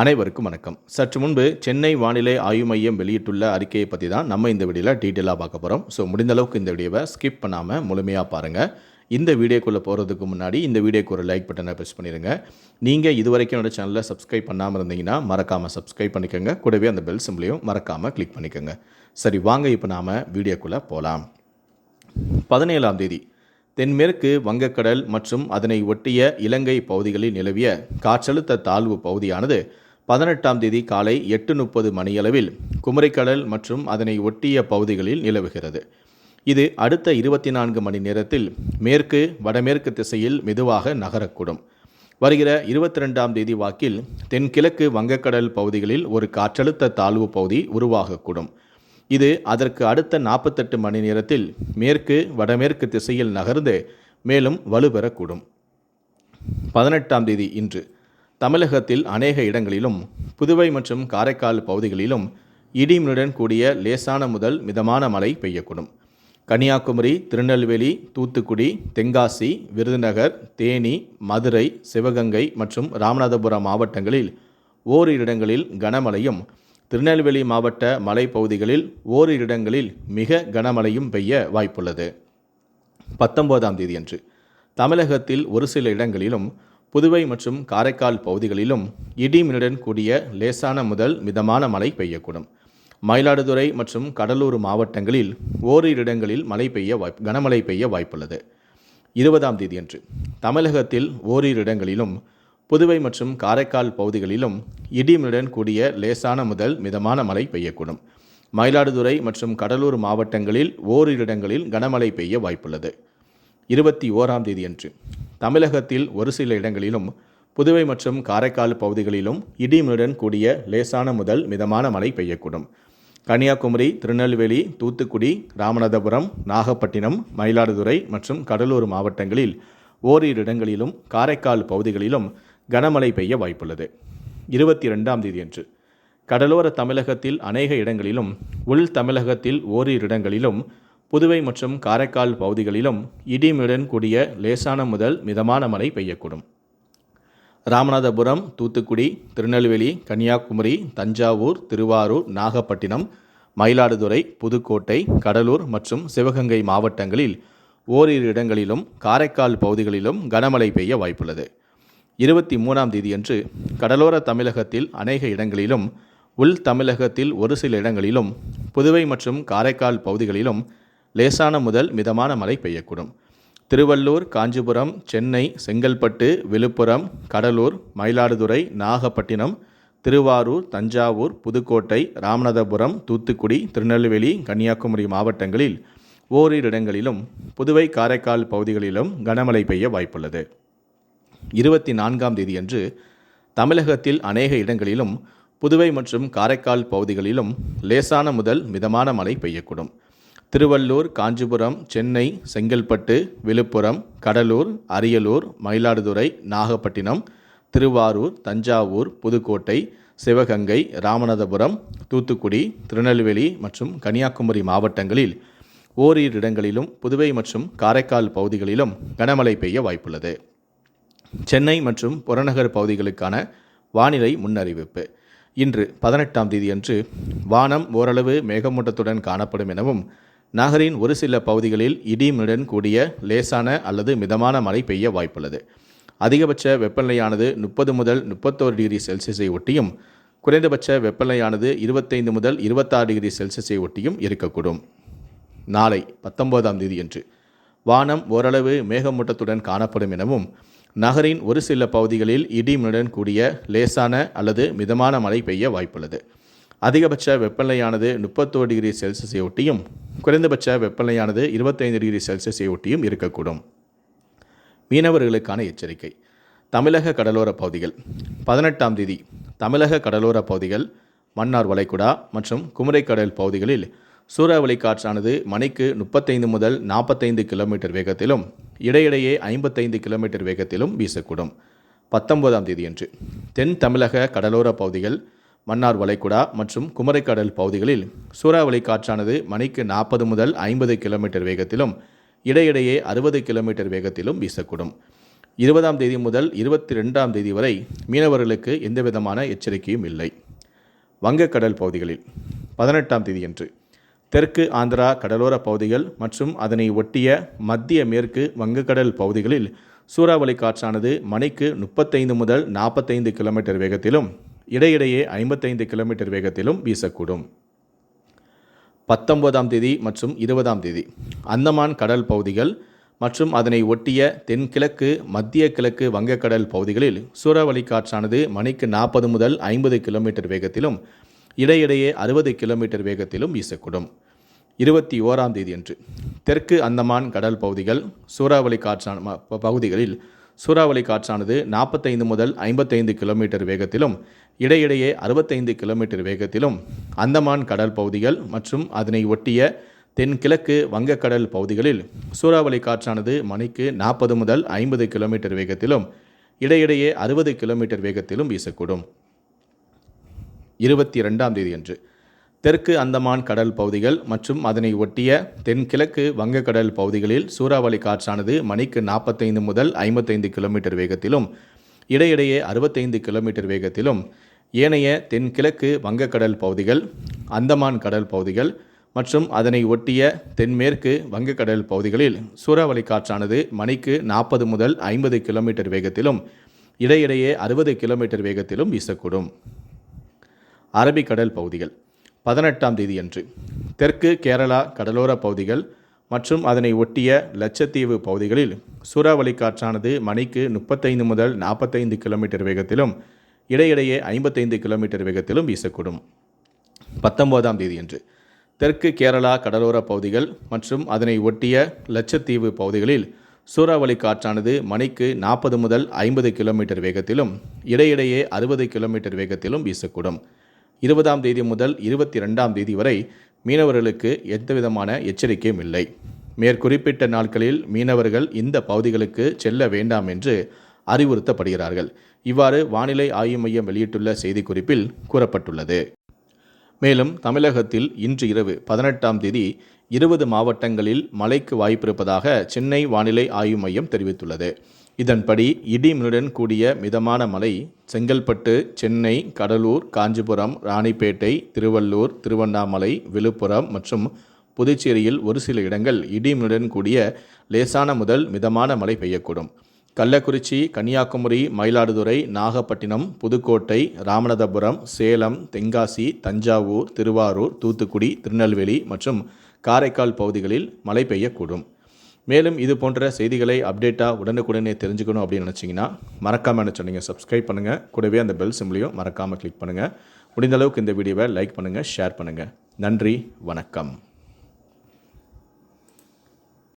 அனைவருக்கும் வணக்கம். சற்று முன்பு சென்னை வானிலை ஆய்வு மையம் வெளியிட்டுள்ள அறிக்கையை பற்றி தான் நம்ம இந்த வீடியோவில் டீட்டெயிலாக பார்க்க போகிறோம் ஸோ முடிந்த அளவுக்கு இந்த வீடியோவை ஸ்கிப் பண்ணாமல் முழுமையாக பாருங்கள் இந்த வீடியோக்குள்ளே போகிறதுக்கு முன்னாடி இந்த வீடியோக்கு ஒரு லைக் பட்டனை ப்ரெஸ் பண்ணிடுங்க நீங்கள் இது வரைக்கும் என்னோட சேனலை சப்ஸ்கிரைப் பண்ணாமல் இருந்தீங்கன்னா மறக்காமல் சப்ஸ்கிரைப் பண்ணிக்கோங்க. கூடவே அந்த பெல் சிம்பிளையும் மறக்காமல் கிளிக் பண்ணிக்கோங்க. சரி வாங்க இப்போ நாம் வீடியோக்குள்ளே போகலாம் பதினேழாம் தேதி தென்மேற்கு வங்கக்கடல் மற்றும் அதனை ஒட்டிய இலங்கை பகுதிகளில் நிலவிய காற்றழுத்த தாழ்வு பகுதியானது பதினெட்டாம் தேதி காலை எட்டு முப்பது மணியளவில் குமரிக்கடல் மற்றும் அதனை ஒட்டிய பகுதிகளில் நிலவுகிறது. இது அடுத்த இருபத்தி நான்கு மணி நேரத்தில் மேற்கு வடமேற்கு திசையில் மெதுவாக நகரக்கூடும். வருகிற இருபத்தி ரெண்டாம் தேதி வாக்கில் தென்கிழக்கு வங்கக்கடல் பகுதிகளில் ஒரு காற்றழுத்த தாழ்வு பகுதி உருவாகக்கூடும். இது அதற்கு அடுத்த நாற்பத்தெட்டு மணி நேரத்தில் மேற்கு வடமேற்கு திசையில் நகர்ந்து மேலும் வலுப்பெறக்கூடும் பதினெட்டாம் தேதி இன்று தமிழகத்தில் அநேக இடங்களிலும் புதுவை மற்றும் காரைக்கால் பகுதிகளிலும் இடிமுடன் கூடிய லேசான முதல் மிதமான மழை பெய்யக்கூடும். கன்னியாகுமரி திருநெல்வேலி தூத்துக்குடி தென்காசி விருதுநகர் தேனி மதுரை சிவகங்கை மற்றும் ராமநாதபுரம் மாவட்டங்களில் ஓரிரு இடங்களில் கனமழையும் திருநெல்வேலி மாவட்ட மலைப்பகுதிகளில் ஓரிரு இடங்களில் மிக கனமழையும் பெய்ய வாய்ப்புள்ளது. பத்தொன்பதாம் தேதியன்று தமிழகத்தில் ஒரு சில இடங்களிலும் புதுவை மற்றும் காரைக்கால் பகுதிகளிலும் இடிமின்னுடன் கூடிய லேசான முதல் மிதமான மழை பெய்யக்கூடும். மயிலாடுதுறை மற்றும் கடலூர் மாவட்டங்களில் ஓரிரு இடங்களில் மழை பெய்ய வாய்ப்பு கனமழை பெய்ய வாய்ப்புள்ளது. இருபதாம் தேதியன்று தமிழகத்தில் ஓரிரு இடங்களிலும் புதுவை மற்றும் காரைக்கால் பகுதிகளிலும் இடிமுடன் கூடிய லேசான முதல் மிதமான மழை பெய்யக்கூடும். மயிலாடுதுறை மற்றும் கடலூர் மாவட்டங்களில் ஓரிரு இடங்களில் கனமழை பெய்ய வாய்ப்புள்ளது. இருபத்தி ஓராம் தேதியன்று தமிழகத்தில் ஒரு சில இடங்களிலும் புதுவை மற்றும் காரைக்கால் பகுதிகளிலும் இடிமுடன் கூடிய லேசான முதல் மிதமான மழை பெய்யக்கூடும். கன்னியாகுமரி திருநெல்வேலி தூத்துக்குடி ராமநாதபுரம் நாகப்பட்டினம் மயிலாடுதுறை மற்றும் கடலூர் மாவட்டங்களில் ஓரிரு இடங்களிலும் காரைக்கால் பகுதிகளிலும் கனமழை பெய்ய வாய்ப்புள்ளது. இருபத்தி ரெண்டாம் தேதியன்று கடலோர தமிழகத்தில் அநேக இடங்களிலும் உள் தமிழகத்தில் ஓரிரு இடங்களிலும் புதுவை மற்றும் காரைக்கால் பகுதிகளிலும் இடிமுடன் கூடிய லேசான முதல் மிதமான மழை பெய்யக்கூடும். ராமநாதபுரம் தூத்துக்குடி திருநெல்வேலி கன்னியாகுமரி தஞ்சாவூர் திருவாரூர் நாகப்பட்டினம் மயிலாடுதுறை புதுக்கோட்டை கடலூர் மற்றும் சிவகங்கை மாவட்டங்களில் ஓரிரு இடங்களிலும் காரைக்கால் பகுதிகளிலும் கனமழை பெய்ய வாய்ப்புள்ளது. இருபத்தி மூணாம் தேதியன்று கடலோர தமிழகத்தில் அநேக இடங்களிலும் உள் தமிழகத்தில் ஒரு சில இடங்களிலும் புதுவை மற்றும் காரைக்கால் பகுதிகளிலும் லேசான முதல் மிதமான மழை பெய்யக்கூடும். திருவள்ளூர் காஞ்சிபுரம் சென்னை செங்கல்பட்டு விழுப்புரம் கடலூர் மயிலாடுதுறை நாகப்பட்டினம் திருவாரூர் தஞ்சாவூர் புதுக்கோட்டை ராமநாதபுரம் தூத்துக்குடி திருநெல்வேலி கன்னியாகுமரி மாவட்டங்களில் ஓரிரு இடங்களிலும் புதுவை காரைக்கால் பகுதிகளிலும் கனமழை பெய்ய வாய்ப்புள்ளது. இருபத்தி நான்காம் தேதியன்று தமிழகத்தில் அநேக இடங்களிலும் புதுவை மற்றும் காரைக்கால் பகுதிகளிலும் லேசான முதல் மிதமான மழை பெய்யக்கூடும். திருவள்ளூர் காஞ்சிபுரம் சென்னை செங்கல்பட்டு விழுப்புரம் கடலூர் அரியலூர் மயிலாடுதுறை நாகப்பட்டினம் திருவாரூர் தஞ்சாவூர் புதுக்கோட்டை சிவகங்கை ராமநாதபுரம் தூத்துக்குடி திருநெல்வேலி மற்றும் கன்னியாகுமரி மாவட்டங்களில் ஓரிரு இடங்களிலும் புதுவை மற்றும் காரைக்கால் பகுதிகளிலும் கனமழை பெய்ய வாய்ப்புள்ளது. சென்னை மற்றும் புறநகர் பகுதிகளுக்கான வானிலை முன்னறிவிப்பு. இன்று பதினெட்டாம் தேதியன்று வானம் ஓரளவு மேகமூட்டத்துடன் காணப்படும் எனவும் நகரின் ஒரு சில பகுதிகளில் இடிமுடன் கூடிய லேசான அல்லது மிதமான மழை பெய்ய வாய்ப்புள்ளது. அதிகபட்ச வெப்பநிலையானது முப்பது முதல் முப்பத்தோரு டிகிரி செல்சியஸை ஒட்டியும் குறைந்தபட்ச வெப்பநிலையானது இருபத்தைந்து முதல் இருபத்தாறு டிகிரி செல்சியஸை ஒட்டியும் இருக்கக்கூடும். நாளை பத்தொன்பதாம் தேதியன்று வானம் ஓரளவு மேகமூட்டத்துடன் காணப்படும் எனவும் நகரின் ஒரு சில பகுதிகளில் இடிமுடன் கூடிய லேசான அல்லது மிதமான மழை பெய்ய வாய்ப்புள்ளது. அதிகபட்ச வெப்பநிலையானது முப்பத்தோரு டிகிரி செல்சியஸை ஒட்டியும் குறைந்தபட்ச வெப்பநிலையானது இருபத்தைந்து டிகிரி செல்சியஸை ஒட்டியும் இருக்கக்கூடும். மீனவர்களுக்கான எச்சரிக்கை. தமிழக கடலோர பகுதிகள். பதினெட்டாம் தேதி தமிழக கடலோர பகுதிகள் மன்னார் வளைகுடா மற்றும் குமரைக்கடல் பகுதிகளில் சூறாவளி காற்றானது மணிக்கு முப்பத்தைந்து முதல் நாற்பத்தைந்து கிலோமீட்டர் வேகத்திலும் இடையிடையே ஐம்பத்தைந்து கிலோமீட்டர் வேகத்திலும் வீசக்கூடும். பத்தொன்பதாம் தேதியன்று தென் தமிழக கடலோர பகுதிகள் மன்னார் வளைகுடா மற்றும் குமரிக்கடல் பகுதிகளில் சூறாவளி காற்றானது மணிக்கு நாற்பது முதல் ஐம்பது கிலோமீட்டர் வேகத்திலும் இடையிடையே அறுபது கிலோமீட்டர் வேகத்திலும் வீசக்கூடும். இருபதாம் தேதி முதல் இருபத்தி ரெண்டாம் தேதி வரை மீனவர்களுக்கு எந்த விதமான எச்சரிக்கையும் இல்லை. வங்கக்கடல் பகுதிகளில் பதினெட்டாம் தேதியன்று தெற்கு ஆந்திரா கடலோர பகுதிகள் மற்றும் அதனை ஒட்டிய மத்திய மேற்கு வங்கக்கடல் பகுதிகளில் சூறாவளி காற்றானது மணிக்கு முப்பத்தைந்து முதல் நாற்பத்தைந்து கிலோமீட்டர் வேகத்திலும் இடையிடையே ஐம்பத்தைந்து கிலோமீட்டர் வேகத்திலும் வீசக்கூடும். பத்தொன்பதாம் தேதி மற்றும் இருபதாம் தேதி. அந்தமான் கடல் பகுதிகள் மற்றும் அதனை ஒட்டிய தென்கிழக்கு மத்திய கிழக்கு வங்கக்கடல் பகுதிகளில் சூறாவளி காற்றானது மணிக்கு நாற்பது முதல் ஐம்பது கிலோமீட்டர் வேகத்திலும் இடையிடையே அறுபது கிலோமீட்டர் வேகத்திலும் வீசக்கூடும். இருபத்தி ஓராம் தேதியன்று. தெற்கு அந்தமான் கடல் பகுதிகள் சூறாவளி காற்றான ம- பகுதிகளில் சூறாவளி காற்றானது நாற்பத்தைந்து முதல் ஐம்பத்தைந்து கிலோமீட்டர் வேகத்திலும் இடையிடையே அறுபத்தைந்து கிலோமீட்டர் வேகத்திலும் அந்தமான் கடல் பகுதிகள் மற்றும் அதனை ஒட்டிய தென்கிழக்கு வங்கக்கடல் பகுதிகளில் சூறாவளி காற்றானது மணிக்கு நாற்பது முதல் ஐம்பது கிலோமீட்டர் வேகத்திலும் இடையிடையே அறுபது கிலோமீட்டர் வேகத்திலும் வீசக்கூடும். இருபத்தி ரெண்டாம் தேதியன்று தெற்கு அந்தமான் கடல் பகுதிகள் மற்றும் அதனை ஒட்டிய தென்கிழக்கு வங்கக்கடல் பகுதிகளில் சூறாவளி காற்றானது மணிக்கு நாற்பத்தைந்து முதல் ஐம்பத்தைந்து கிலோமீட்டர் வேகத்திலும் இடையிடையே அறுபத்தைந்து கிலோமீட்டர் வேகத்திலும் ஏனைய தென்கிழக்கு வங்கக்கடல் பகுதிகள் அந்தமான் கடல் பகுதிகள் மற்றும் அதனை ஒட்டிய தென்மேற்கு வங்கக்கடல் பகுதிகளில் சூறாவளி காற்றானது மணிக்கு நாற்பது முதல் ஐம்பது கிலோமீட்டர் வேகத்திலும் இடையிடையே அறுபது கிலோமீட்டர் வேகத்திலும் வீசக்கூடும். அரபிக்கடல் பகுதிகள். பதினெட்டாம் தேதியன்று தெற்கு கேரளா கடலோர பகுதிகள் மற்றும் அதனை ஒட்டிய லட்சத்தீவு பகுதிகளில் சூறாவளி காற்றானது மணிக்கு முப்பத்தைந்து முதல் நாற்பத்தைந்து கிலோமீட்டர் வேகத்திலும் இடையிடையே ஐம்பத்தைந்து கிலோமீட்டர் வேகத்திலும் வீசக்கூடும். பத்தொன்பதாம் தேதியன்று தெற்கு கேரளா கடலோர பகுதிகள் மற்றும் அதனை ஒட்டிய லட்சத்தீவு பகுதிகளில் சூறாவளி காற்றானது மணிக்கு நாற்பது முதல் ஐம்பது கிலோமீட்டர் வேகத்திலும் இடையிடையே அறுபது கிலோமீட்டர் வேகத்திலும் வீசக்கூடும். இருபதாம் தேதி முதல் இருபத்தி ரெண்டாம் தேதி வரை மீனவர்களுக்கு எந்தவிதமான எச்சரிக்கையும் இல்லை. மேற்குறிப்பிட்ட நாட்களில் மீனவர்கள் இந்த பகுதிகளுக்கு செல்ல வேண்டாம் என்று அறிவுறுத்தப்படுகிறார்கள். இவ்வாறு வானிலை ஆய்வு மையம் வெளியிட்டுள்ள செய்திக்குறிப்பில் கூறப்பட்டுள்ளது. மேலும் தமிழகத்தில் இன்று இரவு பதினெட்டாம் தேதி இருபது மாவட்டங்களில் மழைக்கு வாய்ப்பிருப்பதாக சென்னை வானிலை ஆய்வு மையம் தெரிவித்துள்ளது. இதன்படி இடிமின்னுடன் கூடிய மிதமான மழை செங்கல்பட்டு சென்னை கடலூர் காஞ்சிபுரம் ராணிப்பேட்டை திருவள்ளூர் திருவண்ணாமலை விழுப்புரம் மற்றும் புதுச்சேரியில் ஒரு சில இடங்கள் இடிமின்னுடன் கூடிய லேசான முதல் மிதமான மழை பெய்யக்கூடும். கள்ளக்குறிச்சி கன்னியாகுமரி மயிலாடுதுறை நாகப்பட்டினம் புதுக்கோட்டை ராமநாதபுரம் சேலம் தென்காசி தஞ்சாவூர் திருவாரூர் தூத்துக்குடி திருநெல்வேலி மற்றும் காரைக்கால் பகுதிகளில் மழை பெய்யக்கூடும். மேலும் இது போன்ற செய்திகளை அப்டேட்டாக உடனுக்குடனே தெரிஞ்சுக்கணும் அப்படின்னு நினச்சிங்கன்னா மறக்காமல் என்ன சொன்னீங்க சப்ஸ்கிரைப் பண்ணுங்கள் கூடவே அந்த பெல் சிம்லையும் மறக்காமல் கிளிக் பண்ணுங்கள் முடிந்த அளவுக்கு இந்த வீடியோவை லைக் பண்ணுங்கள் ஷேர் பண்ணுங்கள் நன்றி வணக்கம்.